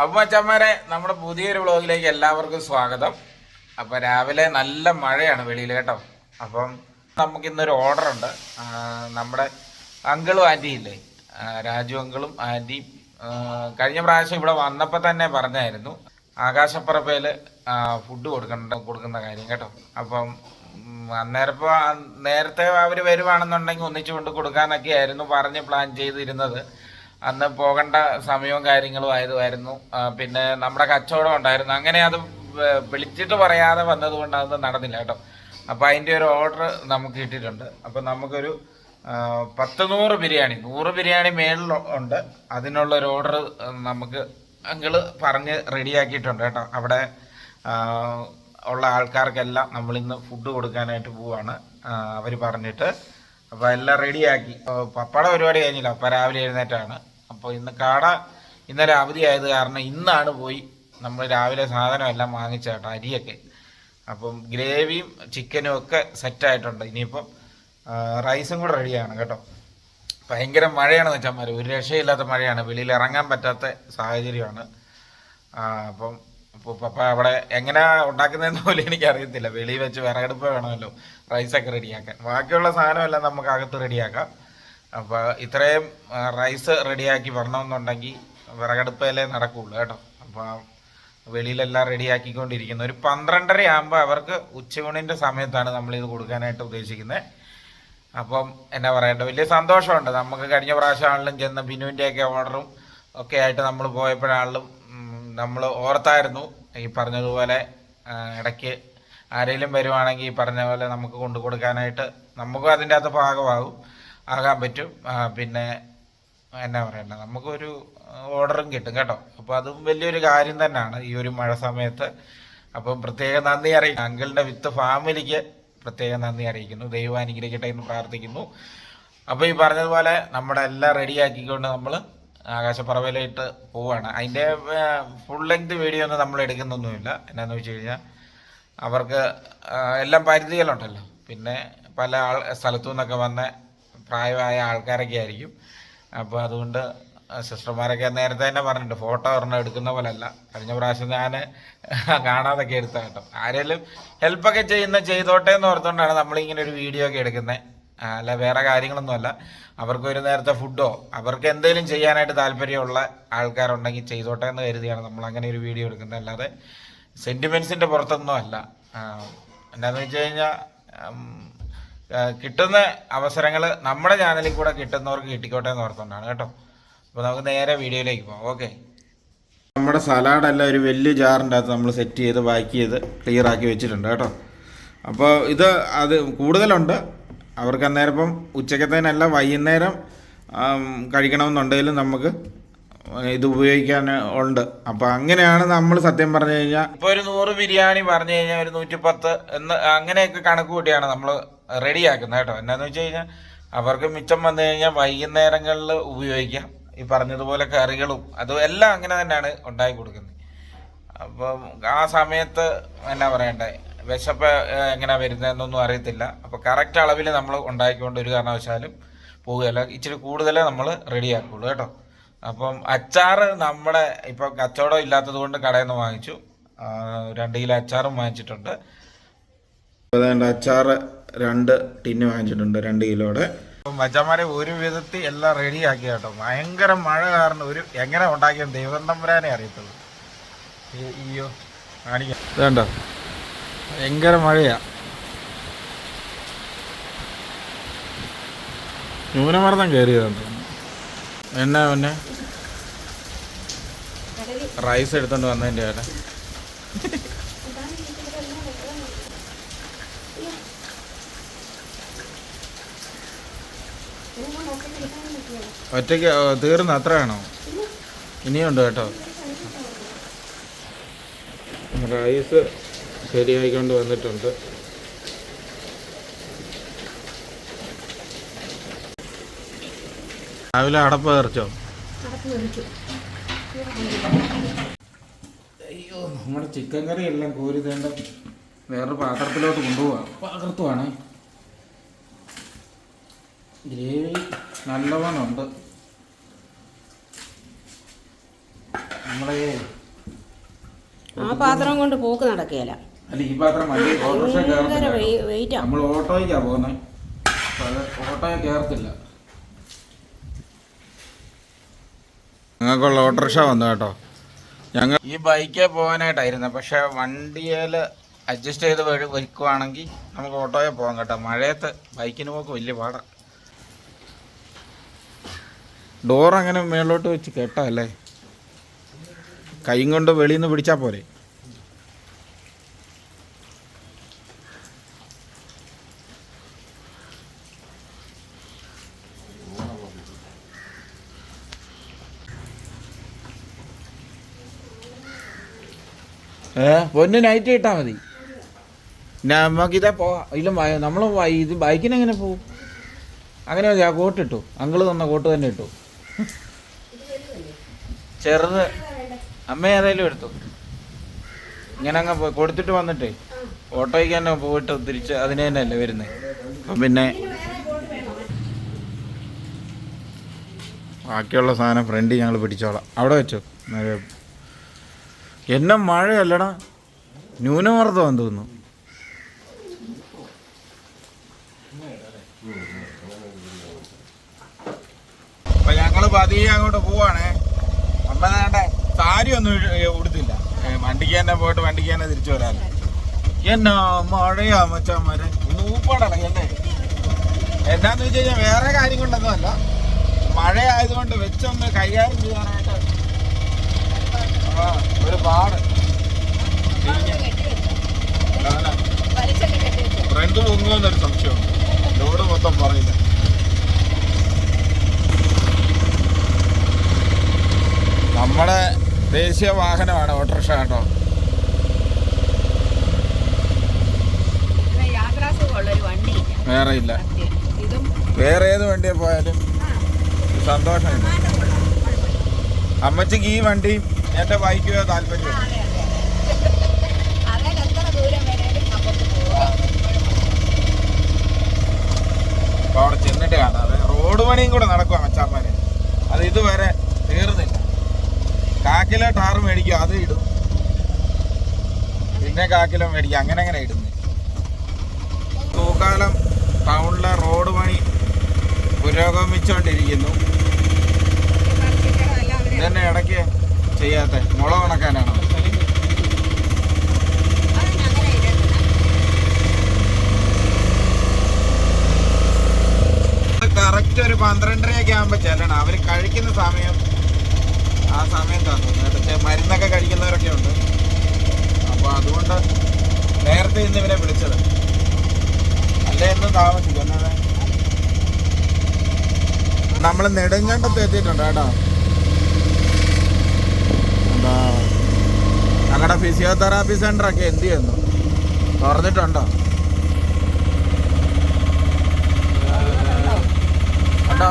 അപ്പം അച്ഛന്മാരെ നമ്മുടെ പുതിയൊരു വ്ളോഗിലേക്ക് എല്ലാവർക്കും സ്വാഗതം. അപ്പം രാവിലെ നല്ല മഴയാണ് വെളിയിൽ കേട്ടോ. അപ്പം നമുക്കിന്നൊരു ഓർഡർ ഉണ്ട്. നമ്മുടെ അങ്കിളും ആന്റിയും ഇല്ലേ? രാജു അങ്കിളും ആന്റിയും കഴിഞ്ഞ പ്രാവശ്യം ഇവിടെ വന്നപ്പോൾ തന്നെ പറഞ്ഞായിരുന്നു. ആകാശപ്പുറപ്പയിൽ ഫുഡ് കൊടുക്കണ്ട കൊടുക്കുന്ന കാര്യം കേട്ടോ. അപ്പം അന്നേരപ്പോൾ നേരത്തെ അവർ വരുവാണെന്നുണ്ടെങ്കിൽ ഒന്നിച്ചു കൊണ്ട് കൊടുക്കാനൊക്കെ ആയിരുന്നു പറഞ്ഞ് പ്ലാൻ ചെയ്തിരുന്നത്. അന്ന് പോകേണ്ട സമയവും കാര്യങ്ങളും ആയതുമായിരുന്നു. പിന്നെ നമ്മുടെ കച്ചവടം ഉണ്ടായിരുന്നു. അങ്ങനെ അത് വിളിച്ചിട്ട് പറയാതെ വന്നതുകൊണ്ട് അത് നടന്നില്ല കേട്ടോ. അപ്പോൾ അതിന്റെ ഒരു ഓർഡർ നമുക്ക് കിട്ടിയിട്ടുണ്ട്. അപ്പോൾ നമുക്കൊരു പത്ത് നൂറ് ബിരിയാണി നൂറ് ബിരിയാണി മേളിൽ ഉണ്ട്. അതിനുള്ള ഒരു ഓർഡർ നമുക്ക് അങ്കിൾ പറഞ്ഞ് റെഡിയാക്കിയിട്ടുണ്ട് കേട്ടോ. അവിടെ ഉള്ള ആൾക്കാർക്കെല്ലാം നമ്മളിന്ന് ഫുഡ് കൊടുക്കാനായിട്ട് പോവാണ്. അവർ പറഞ്ഞിട്ട്. അപ്പോൾ എല്ലാം റെഡിയാക്കി പപ്പട പരിപാടി കഴിഞ്ഞില്ല. അപ്പം രാവിലെ എഴുന്നേറ്റാണ്. അപ്പോൾ ഇന്ന് കാട ഇന്നലെ അവധിയായത് കാരണം ഇന്നാണ് പോയി നമ്മൾ രാവിലെ സാധനം എല്ലാം വാങ്ങിച്ച കേട്ടോ അരിയൊക്കെ. അപ്പം ഗ്രേവിയും ചിക്കനും ഒക്കെ സെറ്റായിട്ടുണ്ട്. ഇനിയിപ്പം റൈസും കൂടെ റെഡിയാണ് കേട്ടോ. ഭയങ്കര മഴയാണ് വെച്ചാൽ ഒരു രക്ഷയില്ലാത്ത മഴയാണ്. വെളിയിൽ ഇറങ്ങാൻ പറ്റാത്ത സാഹചര്യമാണ്. അപ്പം പപ്പ അവിടെ എങ്ങനെയാ ഉണ്ടാക്കുന്നതെന്ന് പോലും എനിക്കറിയത്തില്ല. വെളിയിൽ വെച്ച് വിറകടുപ്പ് വേണമല്ലോ റൈസൊക്കെ റെഡിയാക്കാൻ. ബാക്കിയുള്ള സാധനമെല്ലാം നമുക്ക് അകത്ത് റെഡിയാക്കാം. അപ്പോൾ ഇത്രയും റൈസ് റെഡിയാക്കി വരണമെന്നുണ്ടെങ്കിൽ വിറകടുപ്പേലേ നടക്കുകയുള്ളൂ കേട്ടോ. അപ്പോൾ വെളിയിലെല്ലാം റെഡിയാക്കിക്കൊണ്ടിരിക്കുന്നു ഒരു പന്ത്രണ്ടര ആകുമ്പോൾ അവർക്ക് ഉച്ചയൂണിന്റെ സമയത്താണ് നമ്മളിത് കൊടുക്കാനായിട്ട് ഉദ്ദേശിക്കുന്നത് അപ്പം എന്നാ പറയേണ്ട വലിയ സന്തോഷമുണ്ട്. നമുക്ക് കഴിഞ്ഞ പ്രാവശ്യമാണെങ്കിലും ചെന്ന് ബിനുവിന്റെയൊക്കെ ഓർഡറും ഒക്കെ ആയിട്ട് നമ്മൾ പോയപ്പോഴാണെങ്കിലും നമ്മൾ ഓർത്തായിരുന്നു. ഈ പറഞ്ഞതുപോലെ ഇടയ്ക്ക് ആരെങ്കിലും വരുവാണെങ്കിൽ ഈ പറഞ്ഞ പോലെ നമുക്ക് കൊണ്ടു കൊടുക്കാനായിട്ട് നമുക്കും അതിന്റെ അകത്ത് ഭാഗമാകും. ആകാൻ പറ്റും. പിന്നെ എന്നാ പറയണ്ട? നമുക്കൊരു ഓർഡറും കിട്ടും കേട്ടോ. അപ്പോൾ അതും വലിയൊരു കാര്യം തന്നെയാണ് ഈ ഒരു മഴ സമയത്ത്. അപ്പം പ്രത്യേക നന്ദി അറിയിക്കും അങ്കിളിന്റെ വിത്ത് ഫാമിലിക്ക് പ്രത്യേകം നന്ദി അറിയിക്കുന്നു. ദൈവം അനുഗ്രഹിക്കട്ടെ എന്ന് പ്രാർത്ഥിക്കുന്നു. അപ്പോൾ ഈ പറഞ്ഞതുപോലെ നമ്മുടെ എല്ലാം റെഡിയാക്കിക്കൊണ്ട് നമ്മൾ ആകാശപ്പറവയിലായിട്ട് പോവാണ്. അതിന്റെ ഫുൾ ലെങ്ത് വീഡിയോ ഒന്നും നമ്മൾ എടുക്കുന്നൊന്നുമില്ല. എന്നാന്ന് വെച്ച് കഴിഞ്ഞാൽ അവർക്ക് എല്ലാം പരിധികളുണ്ടല്ലോ. പിന്നെ പല ആൾ സ്ഥലത്തു നിന്നൊക്കെ വന്ന പ്രായമായ ആൾക്കാരൊക്കെ ആയിരിക്കും. അപ്പോൾ അതുകൊണ്ട് സിസ്റ്റർമാരൊക്കെ നേരത്തെ തന്നെ പറഞ്ഞിട്ടുണ്ട് ഫോട്ടോ ഒരെണ്ണം എടുക്കുന്ന പോലല്ല. കഴിഞ്ഞ പ്രാവശ്യം ഞാൻ കാണാതൊക്കെ എടുത്ത കേട്ടോ. ആരെങ്കിലും ഹെൽപ്പൊക്കെ ചെയ്യുന്ന ചെയ്തോട്ടെ എന്ന് ഓർത്തുകൊണ്ടാണ് നമ്മളിങ്ങനെ ഒരു വീഡിയോ ഒക്കെ എടുക്കുന്നത് അല്ല വേറെ കാര്യങ്ങളൊന്നുമല്ല. അവർക്ക് ഒരു നേരത്തെ ഫുഡോ അവർക്ക് എന്തെങ്കിലും ചെയ്യാനായിട്ട് താല്പര്യമുള്ള ആൾക്കാരുണ്ടെങ്കിൽ ചെയ്തോട്ടെ എന്ന് കരുതിയാണ് നമ്മൾ അങ്ങനെ ഒരു വീഡിയോ എടുക്കുന്നത്. അല്ലാതെ സെന്റിമെൻസിന്റെ പുറത്തൊന്നും അല്ല. എന്താണെന്ന് വെച്ച് കഴിഞ്ഞാൽ കിട്ടുന്ന അവസരങ്ങൾ നമ്മുടെ ചാനലിൽ കൂടെ കിട്ടുന്നവർക്ക് കിട്ടിക്കോട്ടെ എന്ന് ഓർത്തുകൊണ്ടാണ് കേട്ടോ. അപ്പോൾ നമുക്ക് നേരെ വീഡിയോയിലേക്ക് പോകാം ഓക്കെ നമ്മുടെ സലാഡെല്ലാം ഒരു വലിയ ജാറിന്റെ അകത്ത് നമ്മൾ സെറ്റ് ചെയ്ത് പാക്ക് ചെയ്ത് ക്ലിയർ ആക്കി വെച്ചിട്ടുണ്ട് കേട്ടോ. അപ്പോൾ ഇത് അത് കൂടുതലുണ്ട്. അവർക്ക് അന്നേരം ഇപ്പം ഉച്ചക്കത്തേനല്ല വൈകുന്നേരം കഴിക്കണമെന്നുണ്ടെങ്കിലും നമുക്ക് ഇത് ഉപയോഗിക്കാൻ ഉണ്ട്. അപ്പോൾ അങ്ങനെയാണ് നമ്മൾ സത്യം പറഞ്ഞു കഴിഞ്ഞാൽ ഇപ്പോൾ ഒരു നൂറ് ബിരിയാണി പറഞ്ഞു കഴിഞ്ഞാൽ ഒരു നൂറ്റിപ്പത്ത് എന്ന് അങ്ങനെയൊക്കെ കണക്ക് കൂട്ടിയാണ് നമ്മൾ റെഡിയാക്കുന്നത് കേട്ടോ. എന്നാന്ന് വെച്ച് കഴിഞ്ഞാൽ അവർക്ക് മിച്ചം വന്നു കഴിഞ്ഞാൽ വൈകുന്നേരങ്ങളിൽ ഉപയോഗിക്കാം. ഈ പറഞ്ഞതുപോലെ കറികളും അതും എല്ലാം അങ്ങനെ തന്നെയാണ് ഉണ്ടാക്കി കൊടുക്കുന്നത്. അപ്പം ആ സമയത്ത് എന്നാ പറയണ്ടേ? വിശപ്പ് എങ്ങനെ വരുന്നതെന്നൊന്നും അറിയത്തില്ല. അപ്പോൾ കറക്റ്റ് അളവിൽ നമ്മൾ ഉണ്ടാക്കിക്കൊണ്ട് ഒരു കാരണവശാലും പോവുകയല്ല. ഇച്ചിരി കൂടുതലേ നമ്മൾ റെഡിയാക്കുള്ളൂ കേട്ടോ. അപ്പം അച്ചാറ് നമ്മുടെ ഇപ്പം കച്ചവടം ഇല്ലാത്തത് കൊണ്ട് കടയിൽ നിന്ന് വാങ്ങിച്ചു. രണ്ട് കിലോ അച്ചാറും വാങ്ങിച്ചിട്ടുണ്ട്. അതുകൊണ്ട് അച്ചാറ് രണ്ട് ടിന്ന് വാങ്ങിച്ചിട്ടുണ്ട് രണ്ട് കിലോയുടെ. അപ്പം മച്ചന്മാരെ ഒരു വിധത്തിൽ എല്ലാം റെഡിയാക്കി കേട്ടോ. ഭയങ്കര മഴ കാരണം ഒരു എങ്ങനെ ഉണ്ടാക്കിയ ദൈവം തമ്പുരാനെ അറിയത്തുള്ളൂ. അയ്യോ കാണിക്കാം. ഭയങ്കര മഴയാ. ന്യൂനമർദ്ദം കയറിയതാണ് എന്നാ പിന്നെ റൈസ് എടുത്തോണ്ട് വന്നതിന്റെ വേറെ ഒറ്റയ്ക്ക് തീർന്ന തീർന്നു അത്ര വേണോ? ഇനിയുണ്ട് കേട്ടോ. റൈസ് ശരിയായിക്കൊണ്ട് വന്നിട്ടുണ്ട്. രാവിലെ അടപ്പ് തെറിച്ചോ അയ്യോ നമ്മുടെ ചിക്കൻ കറി എല്ലാം കോരി തേണ്ട വേറൊരു പാത്രത്തിലോട്ട് കൊണ്ടുപോവാം. പാത്രത്തുമാണ് ഗ്രേവി നല്ലവണ്ണമുണ്ട്. നമ്മളെ ആ പാത്രം കൊണ്ട് പോക്ക് നടക്കുകയില്ല അല്ല ഈ പാത്രം വണ്ടി ഓട്ടോറിക്ഷ കയറത്തില്ല. നമ്മൾ ഓട്ടോയ്ക്കാ പോകുന്നത് ഓട്ടോയെ കയറത്തില്ല. ഞങ്ങൾക്കുള്ള ഓട്ടോറിക്ഷ വന്നു കേട്ടോ. ഞങ്ങൾ ഈ ബൈക്കേ പോകാനായിട്ടായിരുന്നു. പക്ഷെ വണ്ടിയിൽ അഡ്ജസ്റ്റ് ചെയ്ത് വഴി വയ്ക്കുവാണെങ്കിൽ നമുക്ക് ഓട്ടോയെ പോകാം കേട്ടോ. മഴയത്ത് ബൈക്കിന് പോക്ക് വലിയ പാടാണ് ഡോർ അങ്ങനെ മേളിലോട്ട് വെച്ച് കേട്ടല്ലേ കൈ കൊണ്ട് വെളിയിൽ നിന്ന് പിടിച്ചാൽ പോരെ? ഏ? പൊന്ന് നൈറ്റ് ഇട്ടാൽ മതി. നമുക്കിതാ പോവാം ഇല്ല നമ്മൾ ഇത് ബൈക്കിന് എങ്ങനെ പോവും? അങ്ങനെ മതി ആ കോട്ട് ഇട്ടു. അങ്കിൾ തന്ന കോട്ട് തന്നെ ഇട്ടു. ചെറുത്. അമ്മ ഏതായാലും എടുത്തു. ഇങ്ങനെ അങ്ങ് പോയി കൊടുത്തിട്ട് വന്നിട്ടേ. ഓട്ടോയ്ക്ക് തന്നെ പോയിട്ട് തിരിച്ച് അതിന് തന്നെയല്ലേ വരുന്നത് അപ്പം പിന്നെ ബാക്കിയുള്ള സാധനം ഫ്രണ്ട് ഞങ്ങൾ പിടിച്ചോളാം. അവിടെ വെച്ചോ. എന്നെ മഴയല്ലടാ. ന്യൂനമർദ്ദമാണെന്ന് തോന്നുന്നു. അപ്പൊ ഞങ്ങൾ പതിയെ അങ്ങോട്ട് പോവാണേ. അമ്മ വേണ്ട സാരി ഒന്നും ഉടുത്തില്ല. വണ്ടിക്ക് തന്നെ പോയിട്ട് വണ്ടിക്ക് തന്നെ തിരിച്ചു വരാൻ. എന്നാ മഴയാ മച്ചാമാരെ ഊപ്പാടല്ലേ എന്നാന്ന് വെച്ച് കഴിഞ്ഞാൽ വേറെ കാര്യം കൊണ്ടൊന്നും അല്ല. മഴ ആയതുകൊണ്ട് വെച്ചൊന്ന് കൈകാര്യം ചെയ്യാനായിട്ട് ഒരു പാട് ഫ്രണ്ട് പൊങ്ങുമെന്നൊരു സംശയം ലോഡ് മൊത്തം പറയില്ല നമ്മുടെ ദേശീയ വാഹനമാണ് ഓട്ടോറിക്ഷ കേട്ടോ. വേറെ ഇല്ല വേറെ ഏത് വണ്ടിയെ പോയാലും സന്തോഷമില്ല അമ്മച്ചിക്ക് ഈ വണ്ടി എന്റെ ബൈക്ക് താല്പര്യം. അപ്പൊ അവിടെ ചെന്നിട്ട് കാണാം. റോഡ് പണിയും കൂടെ നടക്കുക അച്ചാമ്മാര് അത് ഇതുവരെ തീർന്നില്ല. കാക്കില ടാർ മേടിക്കും അത് ഇടും. പിന്നെ കാക്കിലോ മേടിക്കും അങ്ങനെ അങ്ങനെ ഇടുന്നു. തൂക്കാലം ടൗണിലെ റോഡ് പണി പുരോഗമിച്ചുകൊണ്ടിരിക്കുന്നു ഇതന്നെ ഇടയ്ക്ക് ചെയ്യാത്ത? മുള ഉണക്കാനാണോ? കറക്റ്റ് ഒരു പന്ത്രണ്ടരയൊക്കെ ആകുമ്പോൾ ചെല്ലണം. അവർ കഴിക്കുന്ന സമയം ആ സമയം തന്നു. മരുന്നൊക്കെ കഴിക്കുന്നവരൊക്കെ ഉണ്ട്. അപ്പോൾ അതുകൊണ്ട് നേരത്തെ ഇന്ന് ഇവരെ വിളിച്ചത്. അല്ലേ എന്നും താമസിക്കും അല്ലാതെ നമ്മൾ നെടുങ്കണ്ടത്ത് എത്തിയിട്ടുണ്ട് കേട്ടോ എന്താ ഞങ്ങളുടെ ഫിസിയോതെറാപ്പി സെന്ററൊക്കെ എന്ത് ചെയ്യുന്നു? തുറന്നിട്ടുണ്ടോ ഉണ്ടോ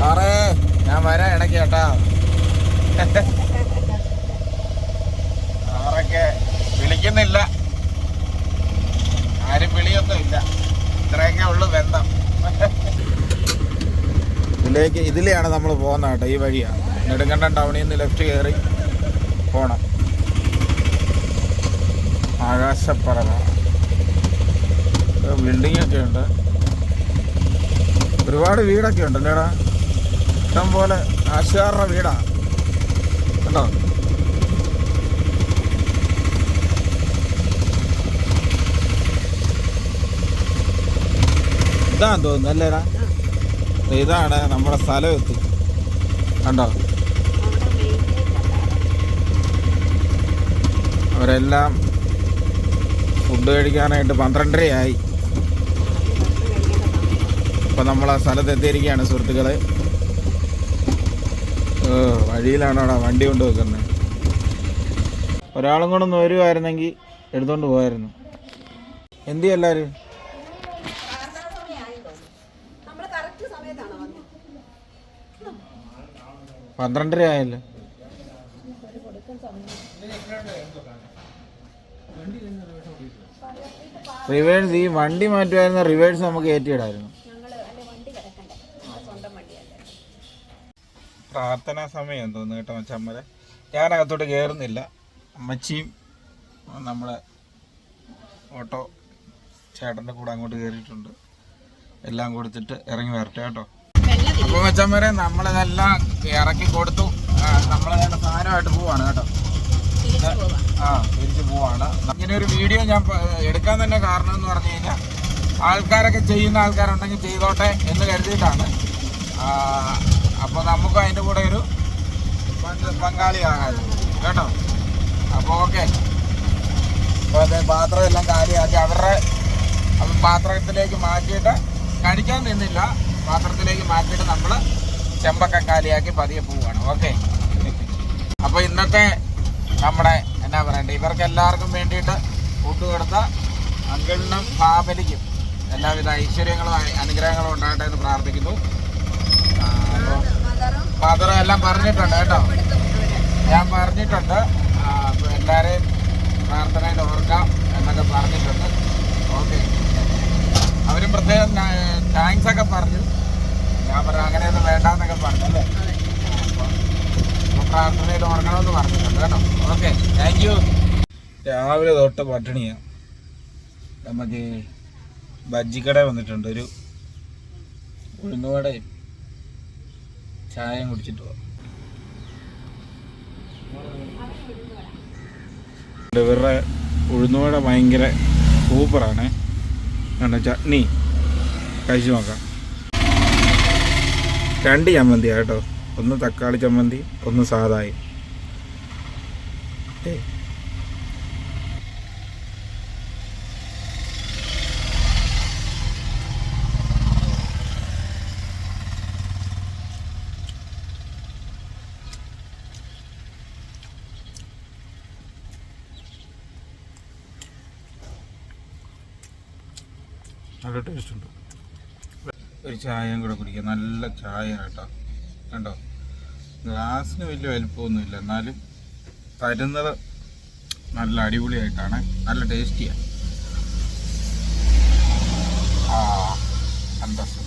സാറേ ഞാൻ വരാം ഇടയ്ക്ക് കേട്ടാ. സാറൊക്കെ വിളിക്കുന്നില്ല. ആരും വിളിയൊന്നും ഇല്ല. ഇത്രയൊക്കെ ഉള്ളു ബന്ധം. ഇതിലേക്ക് ഇതിലെയാണ് നമ്മൾ പോകുന്നത് കേട്ടോ ഈ വഴിയാണ്. നെടുങ്കണ്ടം ടൗണിൽ നിന്ന് ലെഫ്റ്റ് കയറി പോണം ആകാശപ്പറവ ബിൽഡിംഗ് ഒക്കെ ഉണ്ട് ഒരുപാട് വീടൊക്കെ ഉണ്ടല്ലേടാ ഇഷ്ടം പോലെ ആശാറ വീടാണ് കണ്ടോ ഇതാന്ന് തോന്നുന്നു അല്ലേടാ ഇതാണ് നമ്മുടെ സ്ഥലം എത്തി കണ്ടോ അവരെല്ലാം ഫുഡ് കഴിക്കാനായിട്ട് പന്ത്രണ്ടരയായി. ഇപ്പം നമ്മൾ ആ സ്ഥലത്തെത്തിയിരിക്കുകയാണ് സുഹൃത്തുക്കളെ. വഴിയിലാണ് അവിടെ വണ്ടി കൊണ്ട് വെക്കുന്നത് ഒരാളും കൂടെ വരുമായിരുന്നെങ്കിൽ എടുത്തോണ്ട് പോകായിരുന്നു എന്തി എല്ലാവരും പന്ത്രണ്ടര ആയല്ലോ റിവേഴ്സ് ഈ വണ്ടി മാറ്റുമായിരുന്ന റിവേഴ്സ് നമുക്ക് ഏറ്റിയിടായിരുന്നു ഞങ്ങൾ അല്ലെ വണ്ടി കിടക്കണ്ടേ? ആ സ്വന്തം വണ്ടിയല്ലേ. പ്രാർത്ഥനാ സമയം തോന്നുന്നു കേട്ടോ മച്ചമ്മരെ ഞാൻ അകത്തോട്ട് കയറുന്നില്ല അമ്മച്ചിയും നമ്മളെ ഓട്ടോ ചേട്ടന്റെ കൂടെ അങ്ങോട്ട് കയറിയിട്ടുണ്ട് എല്ലാം കൊടുത്തിട്ട് ഇറങ്ങി വരട്ടെ കേട്ടോ. അപ്പോൾ മച്ചമ്മരെ നമ്മളിതെല്ലാം ഇറക്കി കൊടുത്തു. നമ്മളെ സാധനമായിട്ട് പോവാണ് കേട്ടോ. ആ തിരിച്ചു പോവാണ്. ഇങ്ങനെ ഒരു വീഡിയോ ഞാൻ എടുക്കാൻ തന്നെ കാരണം എന്ന് പറഞ്ഞു കഴിഞ്ഞാൽ ആൾക്കാരൊക്കെ ചെയ്യുന്ന ആൾക്കാരുണ്ടെങ്കിൽ ചെയ്തോട്ടെ എന്ന് കരുതിയിട്ടാണ്. അപ്പോൾ നമുക്ക് അതിന്റെ കൂടെ ഒരു പങ്കാളിയാകാം കേട്ടോ? അപ്പോൾ ഓക്കെ. അപ്പോൾ അതെ പാത്രം എല്ലാം കാലിയാക്കി അവരുടെ പാത്രത്തിലേക്ക് മാറ്റിയിട്ട് കഴിക്കാൻ നിന്നില്ല. പാത്രത്തിലേക്ക് മാറ്റിയിട്ട് നമ്മൾ ചെമ്പൊക്കെ കാലിയാക്കി പതിയെ പോവുകയാണ് ഓക്കെ. അപ്പോൾ ഇന്നത്തെ നമ്മുടെ എന്നാ പറയണ്ടേ ഇവർക്ക് എല്ലാവർക്കും വേണ്ടിയിട്ട് കൂട്ടു കൊടുത്ത അങ്കിളിനും ഫാമിലിക്കും എല്ലാവിധ ഐശ്വര്യങ്ങളും അനുഗ്രഹങ്ങളും ഉണ്ടാകട്ടെ എന്ന് പ്രാർത്ഥിക്കുന്നു. ഫാദറും എല്ലാം പറഞ്ഞിട്ടുണ്ട് കേട്ടോ. ഞാൻ പറഞ്ഞിട്ടുണ്ട്. എല്ലാവരെയും പ്രാർത്ഥനയിൽ ഓർക്കാം എന്നൊക്കെ പറഞ്ഞിട്ടുണ്ട്. ഓക്കെ. അവരും പ്രത്യേകം താങ്ക്സ് ഒക്കെ പറഞ്ഞു. ഞാൻ പറഞ്ഞു അങ്ങനെയൊന്നും വേണ്ടെന്നൊക്കെ പറഞ്ഞു അല്ലേ? പ്രാർത്ഥനയിൽ ഉറങ്ങണമെന്ന് പറഞ്ഞിട്ടുണ്ട് കേട്ടോ. ഓക്കെ താങ്ക് യു രാവിലെ തൊട്ട് പട്ടിണിയാണ് നമുക്ക് ബജ്ജിക്കട വന്നിട്ടുണ്ട്. ഒരു ഉഴുന്നുവടയും ചായയും കുടിച്ചിട്ട് പോവാം. ഇവരുടെ ഉഴുന്നുവട ഭയങ്കര സൂപ്പറാണ്. കണ്ടോ ചട്നി. കഴിച്ചു നോക്കാം. രണ്ട് ചമ്മന്തിയാ കേട്ടോ. ഒന്ന് തക്കാളി ചമ്മന്തി ഒന്ന് സാധായി. നല്ല ടേസ്റ്റ് ഉണ്ട്. ഒരു ചായയും കൂടെ കുടിക്കുക നല്ല ചായ കേട്ടോ. കണ്ടോ ഗ്ലാസ്സിന് വലിയ വലിപ്പമൊന്നുമില്ല. എന്നാലും തരുന്നത് നല്ല അടിപൊളിയായിട്ടാണ്. നല്ല ടേസ്റ്റിയാണ് ആ അന്തസ്